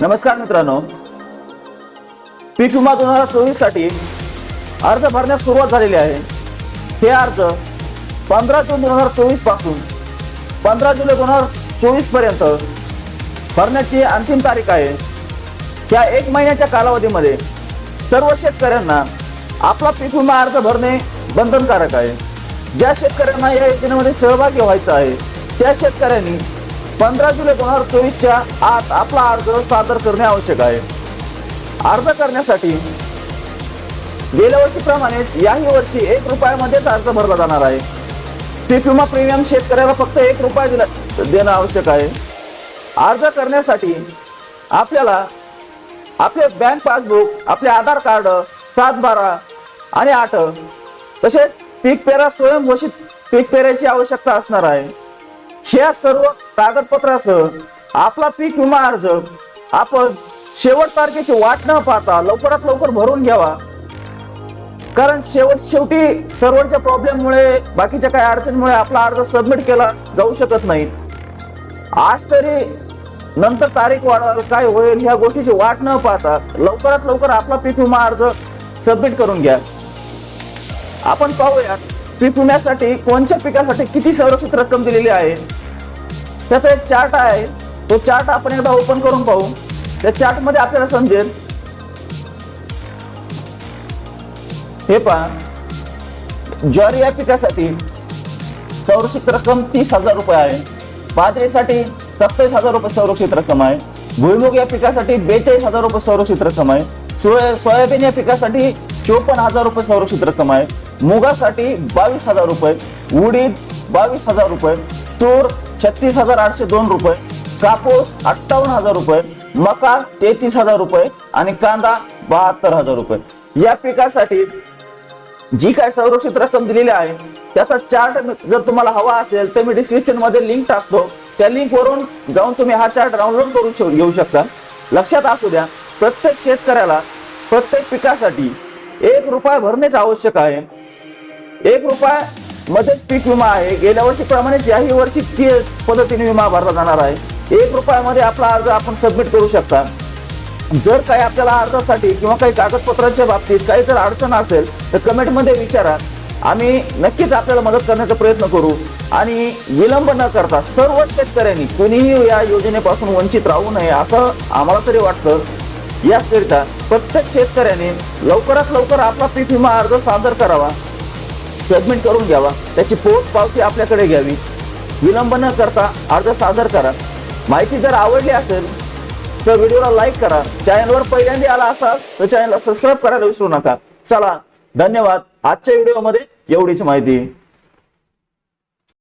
नमस्कार मित्रांनो. पीक विमा दोन हजार चोवीससाठी अर्ज भरण्यास सुरुवात झालेली आहे. हे अर्ज पंधरा जून दोन हजार चोवीसपासून पंधरा जुलै दोन हजार चोवीसपर्यंत भरण्याची अंतिम तारीख आहे. त्या एक महिन्याच्या कालावधीमध्ये सर्व शेतकऱ्यांना आपला पीक विमा अर्ज भरणे बंधनकारक आहे. ज्या शेतकऱ्यांना या योजनेमध्ये सहभागी व्हायचं आहे त्या शेतकऱ्यांनी पंधरा जुलै दोन हजार चोवीसच्या आत आपला अर्ज सादर करणे आवश्यक आहे. अर्ज करण्यासाठी गेल्या वर्षीप्रमाणेच याही वर्षी एक रुपयामध्येच अर्ज भरला जाणार आहे. पीक विमा प्रीमियम शेतकऱ्याला फक्त एक रुपया दिला देणं आवश्यक आहे. अर्ज करण्यासाठी आपल्याला आपले बँक पासबुक आपले आधार कार्ड सात बारा आणि आठ तसेच पीक पेरा स्वयंघोषित पीक पेऱ्याची आवश्यकता असणार आहे. ह्या सर्व कागदपत्रासह आपला पीक विमा अर्ज आपण शेवट तारखेची वाट न पाहता लवकरात लवकर भरून घ्यावा. कारण शेवट शेवटी सर्व्हरच्या प्रॉब्लेममुळे बाकीच्या काही अडचणीमुळे आपला अर्ज सबमिट केला जाऊ शकत नाही. आज तरी नंतर तारीख वाढवाल काय होईल ह्या गोष्टीची वाट न पाहता लवकरात लवकर आपला पीक विमा अर्ज सबमिट करून घ्या. आपण पाहूयात पीक विम्यासाठी कोणत्या पिकासाठी किती संरक्षित रक्कम दिलेली आहे? त्याचा एक चार्ट आहे. तो चार्ट आपण एकदा ओपन करून पाहू. त्या चार्टमध्ये आपल्याला समजेल. हे पहा. ज्वारी या पिकासाठी संरक्षित रक्कम तीस हजार रुपये आहे. बाजरीसाठी सत्तावीस हजार रुपये संरक्षित रक्कम आहे. भुईमुग या पिकासाठी बेचाळीस हजार रुपये संरक्षित रक्कम आहे. सोया सोयाबीन या पिकासाठी चोपन्न हजार रुपये संरक्षित रक्कम आहे. मुगासाठी बावीस हजार रुपये उडीद बावीस हजार रुपये तूर छत्तीस हजार आठशे दोन रुपये कापूस अठ्ठावन्न हजार रुपये मका तेहतीस हजार रुपये आणि कांदा बहात्तर हजार रुपये. या पिकासाठी जी काय संरक्षित रक्कम दिलेली आहे त्याचा चार्ट जर तुम्हाला हवा असेल तर मी डिस्क्रिप्शनमध्ये लिंक टाकतो. त्या लिंक वरून जाऊन तुम्ही हा चार्ट डाउनलोड करून घेऊ शकता. लक्षात असू द्या प्रत्येक शेतकऱ्याला प्रत्येक पिकासाठी एक रुपया भरणेच आवश्यक आहे. एक रुपया मदत पीक विमा आहे. गेल्या वर्षीप्रमाणे याही वर्षी फी पद्धतीने विमा भरला जाणार आहे. एक रुपयामध्ये आपला अर्ज आपण सबमिट करू शकता. जर काही आपल्याला अर्जासाठी किंवा काही कागदपत्रांच्या बाबतीत काही जर अडचण असेल तर कमेंटमध्ये विचारा. आम्ही नक्कीच आपल्याला मदत करण्याचा प्रयत्न करू. आणि विलंब न करता सर्व शेतकऱ्यांनी कोणीही या योजनेपासून वंचित राहू नये असं आम्हाला तरी वाटतं. याचकरिता प्रत्येक शेतकऱ्याने लवकरात लवकर आपला पीक विमा अर्ज सादर करावा. सबमिट करून घ्यावा. त्याची पोच पावती आपल्याकडे घ्यावी. विलंब न करता अर्ज सादर करा. माहिती जर आवडली असेल तर व्हिडिओला लाईक करा. चॅनलवर पहिल्यांदा आला असाल तर चॅनलला सबस्क्राईब करायला विसरू नका. चला धन्यवाद. आजच्या व्हिडिओमध्ये एवढीच माहिती.